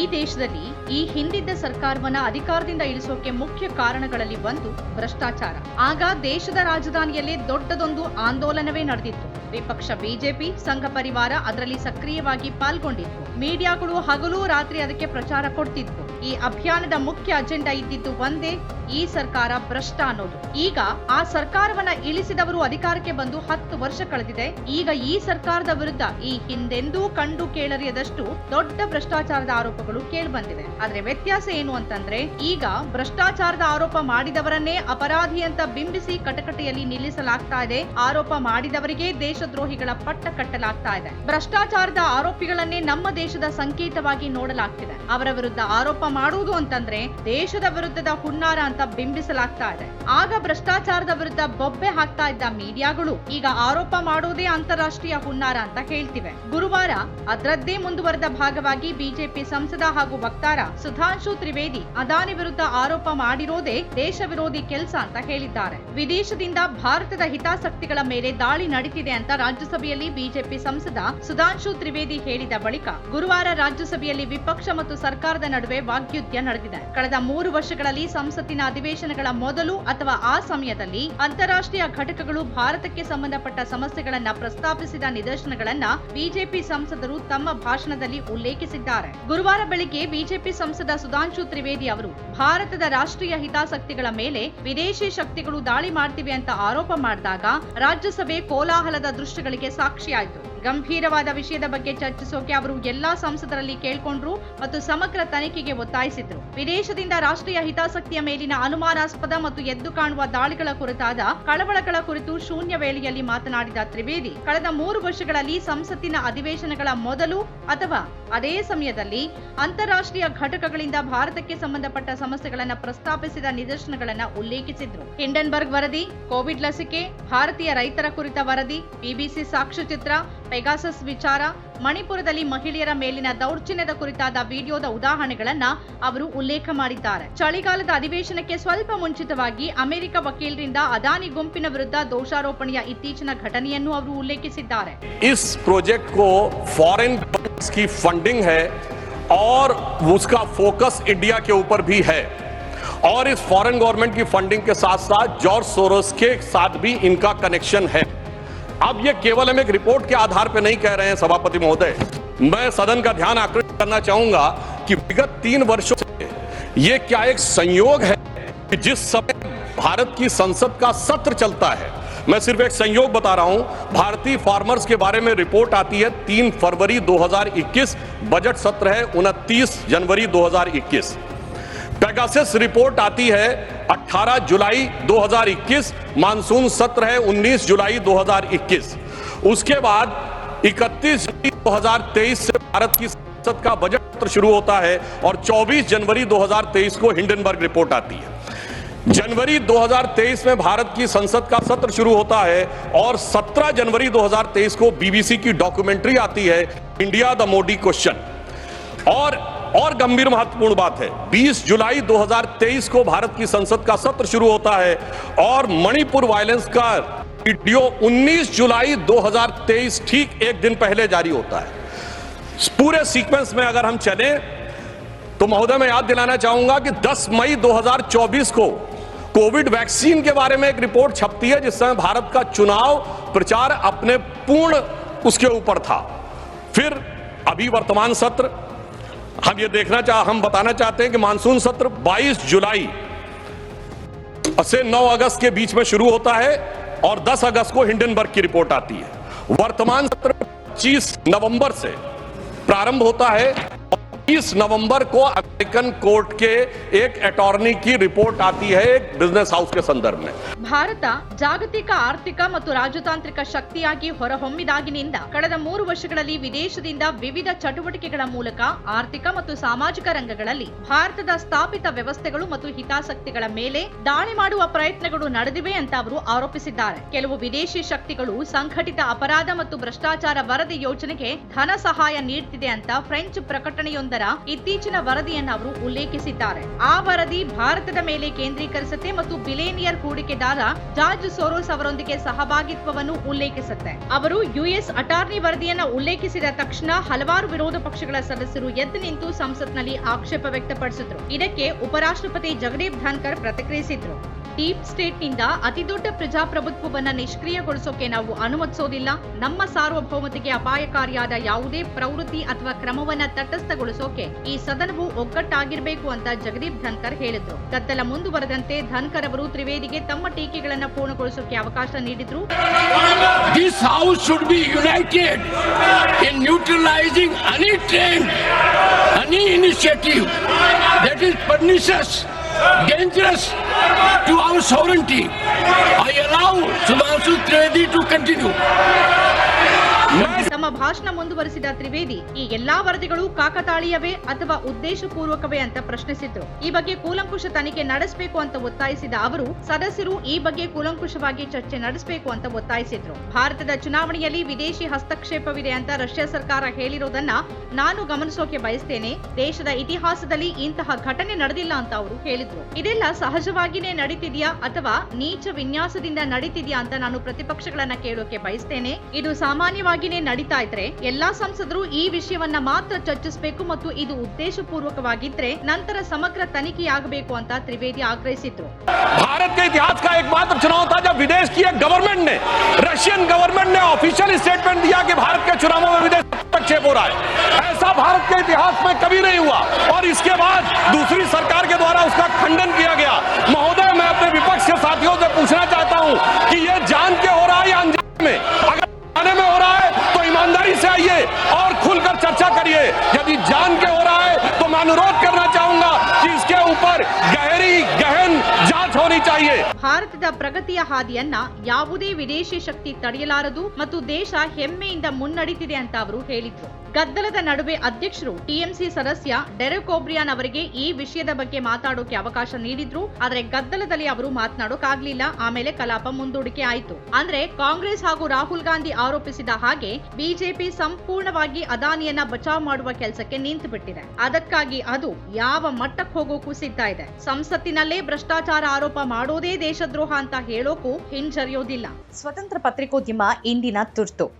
ಈ ದೇಶದಲ್ಲಿ ಈ ಹಿಂದಿದ್ದ ಸರ್ಕಾರವನ್ನ ಅಧಿಕಾರದಿಂದ ಇಳಿಸೋಕೆ ಮುಖ್ಯ ಕಾರಣಗಳಲ್ಲಿ ಒಂದು ಭ್ರಷ್ಟಾಚಾರ. ಆಗ ದೇಶದ ರಾಜಧಾನಿಯಲ್ಲಿ ದೊಡ್ಡದೊಂದು ಆಂದೋಲನವೇ ನಡೆದಿತ್ತು. ವಿಪಕ್ಷ ಬಿಜೆಪಿ, ಸಂಘ ಪರಿವಾರ ಅದರಲ್ಲಿ ಸಕ್ರಿಯವಾಗಿ ಪಾಲ್ಗೊಂಡಿತ್ತು. ಮೀಡಿಯಾಗಳು ಹಗಲು ರಾತ್ರಿ ಅದಕ್ಕೆ ಪ್ರಚಾರ ಕೊಡ್ತಿದ್ವು. ಈ ಅಭಿಯಾನದ ಮುಖ್ಯ ಅಜೆಂಡಾ ಇದ್ದಿದ್ದು ಒಂದೇ, ಈ ಸರ್ಕಾರ ಭ್ರಷ್ಟ ಅನ್ನೋದು. ಈಗ ಆ ಸರ್ಕಾರವನ್ನ ಇಳಿಸಿದವರು ಅಧಿಕಾರಕ್ಕೆ ಬಂದು ಹತ್ತು ವರ್ಷ ಕಳೆದಿದೆ. ಈಗ ಈ ಸರ್ಕಾರದ ವಿರುದ್ಧ ಈ ಹಿಂದೆಂದೂ ಕಂಡು ಕೇಳರಿಯದಷ್ಟು ದೊಡ್ಡ ಭ್ರಷ್ಟಾಚಾರದ ಆರೋಪಗಳು ಕೇಳಿಬಂದಿದೆ. ಆದ್ರೆ ವ್ಯತ್ಯಾಸ ಏನು ಅಂತಂದ್ರೆ, ಈಗ ಭ್ರಷ್ಟಾಚಾರದ ಆರೋಪ ಮಾಡಿದವರನ್ನೇ ಅಪರಾಧಿ ಅಂತ ಬಿಂಬಿಸಿ ಕಟಕಟೆಯಲ್ಲಿ ನಿಲ್ಲಿಸಲಾಗ್ತಾ ಇದೆ. ಆರೋಪ ಮಾಡಿದವರಿಗೆ ದೇಶದ್ರೋಹಿಗಳ ಪಟ್ಟ ಕಟ್ಟಲಾಗ್ತಾ ಇದೆ. ಭ್ರಷ್ಟಾಚಾರದ ಆರೋಪಿಗಳನ್ನೇ ನಮ್ಮ ದೇಶದ ಸಂಕೇತವಾಗಿ ನೋಡಲಾಗ್ತಿದೆ. ಅವರ ವಿರುದ್ಧ ಆರೋಪ ಮಾಡುವುದು ಅಂತಂದ್ರೆ ದೇಶದ ವಿರುದ್ಧದ ಹುನ್ನಾರ ಅಂತ ಬಿಂಬಿಸಲಾಗ್ತಾ ಇದೆ. ಆಗ ಭ್ರಷ್ಟಾಚಾರದ ವಿರುದ್ಧ ಬೊಬ್ಬೆ ಹಾಕ್ತಾ ಇದ್ದ ಮೀಡಿಯಾಗಳು ಈಗ ಆರೋಪ ಮಾಡುವುದೇ ಅಂತಾರಾಷ್ಟ್ರೀಯ ಹುನ್ನಾರ ಅಂತ ಹೇಳ್ತಿವೆ. ಗುರುವಾರ ಅದರದ್ದೇ ಮುಂದುವರೆದ ಭಾಗವಾಗಿ ಬಿಜೆಪಿ ಸಂಸದ ಹಾಗೂ ವಕ್ತಾರ ಸುಧಾಂಶು ತ್ರಿವೇದಿ ಅದಾನಿ ವಿರುದ್ಧ ಆರೋಪ ಮಾಡಿರೋದೇ ದೇಶ ವಿರೋಧಿ ಕೆಲಸ ಅಂತ ಹೇಳಿದ್ದಾರೆ. ವಿದೇಶದಿಂದ ಭಾರತದ ಹಿತಾಸಕ್ತಿಗಳ ಮೇಲೆ ದಾಳಿ ನಡೀತಿದೆ ಅಂತ ರಾಜ್ಯಸಭೆಯಲ್ಲಿ ಬಿಜೆಪಿ ಸಂಸದ ಸುಧಾಂಶು ತ್ರಿವೇದಿ ಹೇಳಿದ ಬಳಿಕ ಗುರುವಾರ ರಾಜ್ಯಸಭೆಯಲ್ಲಿ ವಿಪಕ್ಷ ಮತ್ತು ಸರ್ಕಾರದ ನಡುವೆ ವಾಗ್ಯುದ್ಧ ನಡೆದಿದೆ. ಕಳೆದ ಮೂರು ವರ್ಷಗಳಲ್ಲಿ ಸಂಸತ್ತಿನ ಅಧಿವೇಶನಗಳ ಮೊದಲು ಅಥವಾ ಆ ಸಮಯದಲ್ಲಿ ಅಂತಾರಾಷ್ಟ್ರೀಯ ಘಟಕಗಳು ಭಾರತಕ್ಕೆ ಸಂಬಂಧಪಟ್ಟ ಸಮಸ್ಯೆಗಳನ್ನ ಪ್ರಸ್ತಾಪಿಸಿದ ನಿದರ್ಶನಗಳನ್ನ ಬಿಜೆಪಿ ಸಂಸದರು ತಮ್ಮ ಭಾಷಣದಲ್ಲಿ ಉಲ್ಲೇಖಿಸಿದ್ದಾರೆ. ಗುರುವಾರ ಬೆಳಿಗ್ಗೆ ಬಿಜೆಪಿ ಸಂಸದ ಸುಧಾಂಶು ತ್ರಿವೇದಿ ಅವರು, ಭಾರತದ ರಾಷ್ಟ್ರೀಯ ಹಿತಾಸಕ್ತಿಗಳ ಮೇಲೆ ವಿದೇಶಿ ಶಕ್ತಿಗಳು ದಾಳಿ ಮಾಡ್ತಿವೆ ಅಂತ ಆರೋಪ ಮಾಡಿದಾಗ ರಾಜ್ಯಸಭೆ ಕೋಲಾಹಲದ ದೃಶ್ಯಗಳಿಗೆ ಸಾಕ್ಷಿಯಾಯಿತು. ಗಂಭೀರವಾದ ವಿಷಯದ ಬಗ್ಗೆ ಚರ್ಚಿಸೋಕೆ ಅವರು ಎಲ್ಲಾ ಸಂಸದರಲ್ಲಿ ಕೇಳ್ಕೊಂಡ್ರು ಮತ್ತು ಸಮಗ್ರ ತನಿಖೆಗೆ ಒತ್ತಾಯಿಸಿದ್ರು. ವಿದೇಶದಿಂದ ರಾಷ್ಟ್ರೀಯ ಹಿತಾಸಕ್ತಿಯ ಮೇಲಿನ ಅನುಮಾನಾಸ್ಪದ ಮತ್ತು ಎದ್ದು ಕಾಣುವ ದಾಳಿಗಳ ಕುರಿತಾದ ಕಳವಳಗಳ ಕುರಿತು ಶೂನ್ಯ ವೇಳೆಯಲ್ಲಿ ಮಾತನಾಡಿದ ತ್ರಿವೇದಿ, ಕಳೆದ ಮೂರು ವರ್ಷಗಳಲ್ಲಿ ಸಂಸತ್ತಿನ ಅಧಿವೇಶನಗಳ ಮೊದಲು ಅಥವಾ ಅದೇ ಸಮಯದಲ್ಲಿ ಅಂತಾರಾಷ್ಟ್ರೀಯ ಘಟಕಗಳಿಂದ ಭಾರತಕ್ಕೆ ಸಂಬಂಧಪಟ್ಟ ಸಮಸ್ಯೆಗಳನ್ನು ಪ್ರಸ್ತಾಪಿಸಿದ ನಿದರ್ಶನಗಳನ್ನು ಉಲ್ಲೇಖಿಸಿದ್ರು. ಹಿಂಡನ್ಬರ್ಗ್ ವರದಿ, ಕೋವಿಡ್ ಲಸಿಕೆ, ಭಾರತೀಯ ರೈತರ ಕುರಿತ ವರದಿ, ಬಿಬಿಸಿ ಸಾಕ್ಷ್ಯಚಿತ್ರ ಪೆಗಾಸಸ್ ವಿಚಾರ ಮಣಿಪುರದಲ್ಲಿ ಮಹಿಳೆಯರ ಮೇಲಿನ ದೌರ್ಜನ್ಯದ ಕುರಿತಾದ ವಿಡಿಯೋದ ಉದಾಹರಣೆಗಳನ್ನ ಅವರು ಉಲ್ಲೇಖ ಮಾಡಿದ್ದಾರೆ ಚಳಿಗಾಲದ ಅಧಿವೇಶನಕ್ಕೆ ಸ್ವಲ್ಪ ಮುಂಚಿತವಾಗಿ ಅಮೆರಿಕ ವಕೀಲರಿಂದ ಅದಾನಿ ಗುಂಪಿನ ವಿರುದ್ಧ ದೋಷಾರೋಪಣೆಯ ಇತ್ತೀಚಿನ ಘಟನೆಯನ್ನು ಅವರು ಉಲ್ಲೇಖಿಸಿದ್ದಾರೆ इस प्रोजेक्ट को फॉरेन की फंडिंग है और उसका फोकस इंडिया के ऊपर भी है और इस फॉरेन गवर्नमेंट की फंडिंग के साथ साथ जॉर्ज सोरोस के साथ भी इनका कनेक्शन है अब ये केवल हम एक रिपोर्ट के आधार पर नहीं कह रहे हैं, सभापति महोदय। मैं सदन का ध्यान आकर्षित करना चाहूँगा कि विगत तीन वर्षों से ये क्या एक संयोग है कि जिस समय भारत की संसद का सत्र चलता है, मैं सिर्फ़ एक संयोग बता रहा हूँ, भारतीय फार्मर्स के बारे में रिपोर्ट आती है, तीन फरवरी 2021 बजट सत्र है 29 जनवरी 2021 पेगासिस रिपोर्ट आती है 18 जुलाई 2021 मानसून सत्र है 19 जुलाई 2021 उसके बाद 31 जुलाई 2023 से भारत की संसद का बजट सत्र शुरू होता है और 24 जनवरी 2023 को हिंडनबर्ग रिपोर्ट आती है। जनवरी 2023 में भारत की संसद का सत्र शुरू होता है और 17 जनवरी 2023 को बीबीसी की डॉक्यूमेंट्री आती है। India the Modi question. और और गंभीर महत्वपूर्ण बात है। 20 जुलाई 2023 को भारत की संसद का सत्र शुरू होता है और मणिपुर वायलेंस का वीडियो 19 जुलाई 2023 ठीक एक दिन पहले जारी होता है। पूरे सीक्वेंस में अगर हम चलें तो महोदय, मैं याद दिलाना चाहूँगा कि 10 मई 2024 को कोविड वैक्सीन के बारे में एक रिपोर्ट छपती है, जिस समय भारत का चुनाव प्रचार अपने पूर्ण उसके ऊपर था। फिर अभी वर्तमान सत्र हम ये देखना चाह, हम बताना चाहते हैं कि मानसून सत्र 22 जुलाई से 9 अगस्त के बीच में शुरू होता है और 10 अगस्त को हिंडनबर्ग की रिपोर्ट आती है। वर्तमान सत्र 25 नवंबर से प्रारंभ होता है। और 30 नवंबर को अमेरिकन कोर्ट के एक अटॉर्नी की रिपोर्ट आती है एक बिजनेस हाउस के संदर्भ में ಭಾರತ ಜಾಗತಿಕ ಆರ್ಥಿಕ ಮತ್ತು ರಾಜತಾಂತ್ರಿಕ ಶಕ್ತಿಯಾಗಿ ಹೊರಹೊಮ್ಮಿದಾಗಿನಿಂದ ಕಳೆದ ಮೂರು ವರ್ಷಗಳಲ್ಲಿ ವಿದೇಶದಿಂದ ವಿವಿಧ ಚಟುವಟಿಕೆಗಳ ಮೂಲಕ ಆರ್ಥಿಕ ಮತ್ತು ಸಾಮಾಜಿಕ ರಂಗಗಳಲ್ಲಿ ಭಾರತದ ಸ್ಥಾಪಿತ ವ್ಯವಸ್ಥೆಗಳು ಮತ್ತು ಹಿತಾಸಕ್ತಿಗಳ ಮೇಲೆ ದಾಳಿ ಮಾಡುವ ಪ್ರಯತ್ನಗಳು ನಡೆದಿವೆ ಅಂತ ಅವರು ಆರೋಪಿಸಿದ್ದಾರೆ ಕೆಲವು ವಿದೇಶಿ ಶಕ್ತಿಗಳು ಸಂಘಟಿತ ಅಪರಾಧ ಮತ್ತು ಭ್ರಷ್ಟಾಚಾರ ವರದಿ ಯೋಜನೆಗೆ ಧನ ಸಹಾಯ ನೀಡುತ್ತಿದೆ ಅಂತ ಫ್ರೆಂಚ್ ಪ್ರಕಟಣೆಯೊಂದರಲ್ಲಿ ಸಂಸ್ಥೆಯೊಂದರ ಇತ್ತೀಚಿನ ವರದಿಯನ್ನು ಅವರು ಉಲ್ಲೇಖಿಸಿದ್ದಾರೆ. ಆ ವರದಿ ಭಾರತದ ಮೇಲೆ ಕೇಂದ್ರೀಕರಿಸುತ್ತೆ ಮತ್ತು ಬಿಲೇನಿಯರ್ ಹೂಡಿಕೆದಾರ ಜಾರ್ಜ್ ಸೋರೋಸ್ ಅವರೊಂದಿಗೆ ಸಹಭಾಗಿತ್ವವನ್ನು ಉಲ್ಲೇಖಿಸುತ್ತೆ. ಅವರು ಯುಎಸ್ ಅಟಾರ್ನಿ ವರದಿಯನ್ನ ಉಲ್ಲೇಖಿಸಿದ ತಕ್ಷಣ ಹಲವಾರು ವಿರೋಧ ಪಕ್ಷಗಳ ಸದಸ್ಯರು ಎದ್ದು ನಿಂತು ಸಂಸತ್ನಲ್ಲಿ ಆಕ್ಷೇಪ ವ್ಯಕ್ತಪಡಿಸಿದ್ರು. ಇದಕ್ಕೆ ಉಪರಾಷ್ಟ್ರಪತಿ ಜಗದೀಪ್ ಧನ್ಕರ್ ಪ್ರತಿಕ್ರಿಯಿಸಿದ್ರು. ಡೀಪ್ ಸ್ಟೇಟ್ನಿಂದ ಅತಿದೊಡ್ಡ ಪ್ರಜಾಪ್ರಭುತ್ವವನ್ನ ನಿಷ್ಕ್ರಿಯಗೊಳಿಸೋಕೆ ನಾವು ಅನುಮತಿಸೋದಿಲ್ಲ. ನಮ್ಮ ಸಾರ್ವಭೌಮತೆಗೆ ಅಪಾಯಕಾರಿಯಾದ ಯಾವುದೇ ಪ್ರವೃತ್ತಿ ಅಥವಾ ಕ್ರಮವನ್ನ ತಟಸ್ಥಗೊಳಿಸೋಕೆ ಈ ಸದನವು ಒಗ್ಗಟ್ಟಾಗಿರಬೇಕು ಅಂತ ಜಗದೀಪ್ ಧನ್ಕರ್ ಹೇಳಿದ್ರು. ಗದ್ದಲ ಮುಂದುವರೆದಂತೆ ಧನ್ಕರ್ ಅವರು ತ್ರಿವೇದಿಗೆ ತಮ್ಮ ಟೀಕೆಗಳನ್ನು ಪೂರ್ಣಗೊಳಿಸೋಕೆ ಅವಕಾಶ ನೀಡಿದ್ರು. This house should be united in neutralizing any trend, any initiative that is pernicious, dangerous to our sovereignty. I allow Sudhanshu Trivedi to continue. ಭಾಷಣ ಮುಂದುವರೆಸಿದ ತ್ರಿವೇದಿ, ಈ ಎಲ್ಲಾ ವರದಿಗಳು ಕಾಕತಾಳೀಯವೇ ಅಥವಾ ಉದ್ದೇಶಪೂರ್ವಕವೇ ಅಂತ ಪ್ರಶ್ನಿಸಿದ್ರು. ಈ ಬಗ್ಗೆ ಕೂಲಂಕುಷ ತನಿಖೆ ನಡೆಸಬೇಕು ಅಂತ ಒತ್ತಾಯಿಸಿದ ಅವರು, ಸದಸ್ಯರು ಈ ಬಗ್ಗೆ ಕೂಲಂಕುಷವಾಗಿ ಚರ್ಚೆ ನಡೆಸಬೇಕು ಅಂತ ಒತ್ತಾಯಿಸಿದ್ರು. ಭಾರತದ ಚುನಾವಣೆಯಲ್ಲಿ ವಿದೇಶಿ ಹಸ್ತಕ್ಷೇಪವಿದೆ ಅಂತ ರಷ್ಯಾ ಸರ್ಕಾರ ಹೇಳಿರೋದನ್ನ ನಾನು ಗಮನಿಸೋಕೆ ಬಯಸ್ತೇನೆ. ದೇಶದ ಇತಿಹಾಸದಲ್ಲಿ ಇಂತಹ ಘಟನೆ ನಡೆದಿಲ್ಲ ಅಂತ ಅವರು ಹೇಳಿದ್ರು. ಇದೆಲ್ಲ ಸಹಜವಾಗಿನೇ ನಡೀತಿದೆಯಾ ಅಥವಾ ನೀಚ ವಿನ್ಯಾಸದಿಂದ ನಡೀತಿದೆಯಾ ಅಂತ ನಾನು ಪ್ರತಿಪಕ್ಷಗಳನ್ನ ಕೇಳೋಕೆ ಬಯಸ್ತೇನೆ. ಇದು ಸಾಮಾನ್ಯವಾಗಿನೇ ನಡೀತಾ ಇದ್ರೆ ಎಲ್ಲಾ ಸಂಸದರು ಈ ವಿಷಯವನ್ನ ಮಾತ್ರ ಚರ್ಚಿಸಬೇಕು ಮತ್ತು ಇದು ಉದ್ದೇಶಪೂರ್ವಕವಾಗಿದ್ರೆ ನಂತರ ಸಮಗ್ರ ತನಿಖೆಯಾಗಬೇಕು ಅಂತ ತ್ರಿವೇದಿ ಆಗ್ರಹಿಸಿದ್ರು भारत के इतिहास का एकमात्र चुनाव था जब विदेश की एक गवर्नमेंट ने रशियन गवर्नमेंट ने ऑफिशियल स्टेटमेंट दिया कि भारत के चुनावों में विदेश हस्तक्षेप हो रहा है ऐसा भारत के इतिहास में कभी नहीं हुआ और इसके बाद दूसरी सरकार के द्वारा उसका खंडन किया गया महोदय मैं अपने विपक्ष के साथियों से पूछना चाहता हूं कि ये जान के हो रहा है या ಭಾರತದ ಪ್ರಗತಿಯ ಹಾದಿಯನ್ನ ಯಾವುದೇ ವಿದೇಶಿ ಶಕ್ತಿ ತಡೆಯಲಾರದು ಮತ್ತು ದೇಶ ಹೆಮ್ಮೆಯಿಂದ ಮುನ್ನಡೀತಿದೆ ಅಂತ ಅವರು ಹೇಳಿದ್ರು. ಗದ್ದಲದ ನಡುವೆ ಅಧ್ಯಕ್ಷರು ಟಿಎಂಸಿ ಸದಸ್ಯ ಡೆರೆಕ್ ಓಬ್ರಿಯಾನ್ ಅವರಿಗೆ ಈ ವಿಷಯದ ಬಗ್ಗೆ ಮಾತಾಡೋಕೆ ಅವಕಾಶ ನೀಡಿದ್ರು. ಆದರೆ ಗದ್ದಲದಲ್ಲಿ ಅವರು ಮಾತನಾಡೋಕಾಗ್ಲಿಲ್ಲ. ಆಮೇಲೆ ಕಲಾಪ ಮುಂದೂಡಿಕೆ ಆಯಿತು. ಅಂದ್ರೆ ಕಾಂಗ್ರೆಸ್ ಹಾಗೂ ರಾಹುಲ್ ಗಾಂಧಿ ಆರೋಪಿಸಿದ ಹಾಗೆ ಬಿಜೆಪಿ ಸಂಪೂರ್ಣವಾಗಿ ಅದಾನಿಯನ್ನ ಬಚಾವ್ ಮಾಡುವ ಕೆಲಸಕ್ಕೆ ನಿಂತು ಬಿಟ್ಟಿದೆ ಅದಕ್ಕಾಗಿ ಅದು ಯಾವ ಮಟ್ಟಕ್ಕೆ ಹೋಗೋಕು ಸಿದ್ಧ ಇದೆ. ಸಂಸತ್ತಿನಲ್ಲೇ ಭ್ರಷ್ಟಾಚಾರ ಆರೋಪ ಮಾಡೋದೇ ದೇಶದ್ರೋಹ ಅಂತ ಹೇಳೋಕು ಹಿಂಜರಿಯೋದಿಲ್ಲ. ಸ್ವತಂತ್ರ ಪತ್ರಿಕೋದ್ಯಮ ಇಂದಿನ ತುರ್ತು.